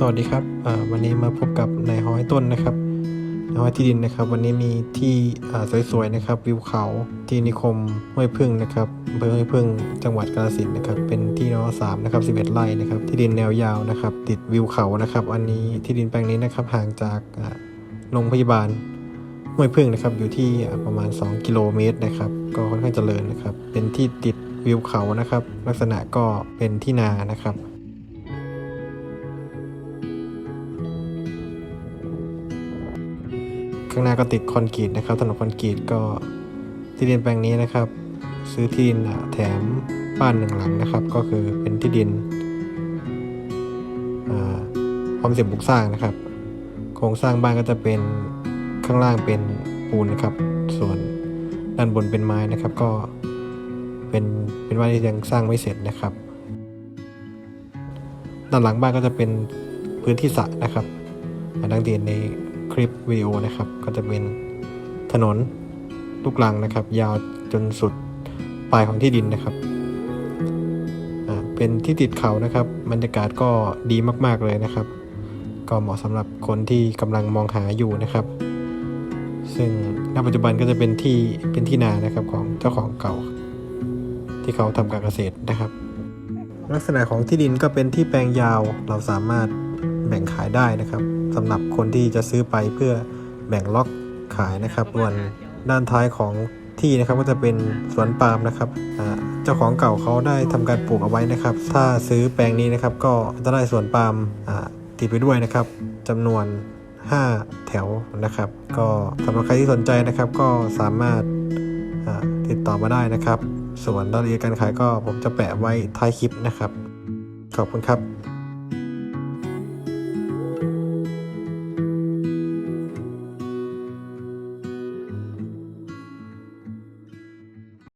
สวัสดีครับวันนี้มาพบกับนายฮ้อยต้นนะครับนายฮ้อยที่ดินนะครับ วันนี้มีที่สวยๆนะครับ วิวเขาที่นิคมห้วยพึ่งนะครับอำเภอห้วยพึ่งจังหวัดกาฬสินธุ์นะครับ เป็นที่นอสามนะครับ11ไร่นะครับ ที่ดินแนวยาวนะครับ ติดวิวเขานะครับ อันนี้ที่ดินแปลงนี้นะครับห่างจากโรงพยาบาลห้วยพึ่งนะครับอยู่ที่ประมาณ 2 กิโลเมตรนะครับ ก็ค่อนข้างเจริญนะครับ เป็นที่ติดวิวเขานะครับ ลักษณะก็เป็นที่นานะครับ ข้างหน้าก็ติดคอนกรีตนะครับถนนคอนกรีตก็ที่ดินแปลงนี้นะครับ ซื้อที่ดินแถมบ้านหนึ่งหลังนะครับ ก็คือเป็นที่ดินอ่าพร้อมเสร็จบุกสร้างนะครับ โครงสร้างบ้านก็จะเป็นข้างล่างเป็นปูนนะครับ ส่วนด้านบนเป็นไม้นะครับ ก็เป็นเป็นบ้านที่ยังสร้างไม่เสร็จนะครับ ด้านหลังบ้านก็จะเป็นพื้นที่สระนะครับดังที่เห็นใน คลิปวิดีโอนะครับ ก็จะเป็นถนนลูกลังนะครับ ยาวจนสุดปลายของที่ดินนะครับเป็นที่ติดเขานะครับบรรยากาศก็ดีมากๆเลยนะครับ ก็เหมาะสำหรับคนที่กำลังมองหาอยู่นะครับ ซึ่งณปัจจุบันก็จะเป็นที่เป็นที่นานะครับของเจ้าของเก่า ที่เขาทำการเกษตรนะครับ ลักษณะของที่ดินก็เป็นที่แปลงยาวเราสามารถ แบ่งขายได้นะครับสำหรับคนที่จะซื้อไปเพื่อแบ่งล็อกขายนะครับส่วนด้านท้ายของที่นะครับก็จะเป็นสวนปาล์มนะครับเจ้าของเก่าเขาได้ทำการปลูกเอาไว้นะครับ ถ้าซื้อแปลงนี้นะครับก็จะได้สวนปาล์มติดไปด้วยนะครับจำนวน 5 แถวนะครับ ก็สำหรับใครที่สนใจนะครับก็สามารถติดต่อมาได้นะครับ ส่วนรายละเอียดการขายก็ผมจะแปะไว้ท้ายคลิปนะครับ ขอบคุณครับ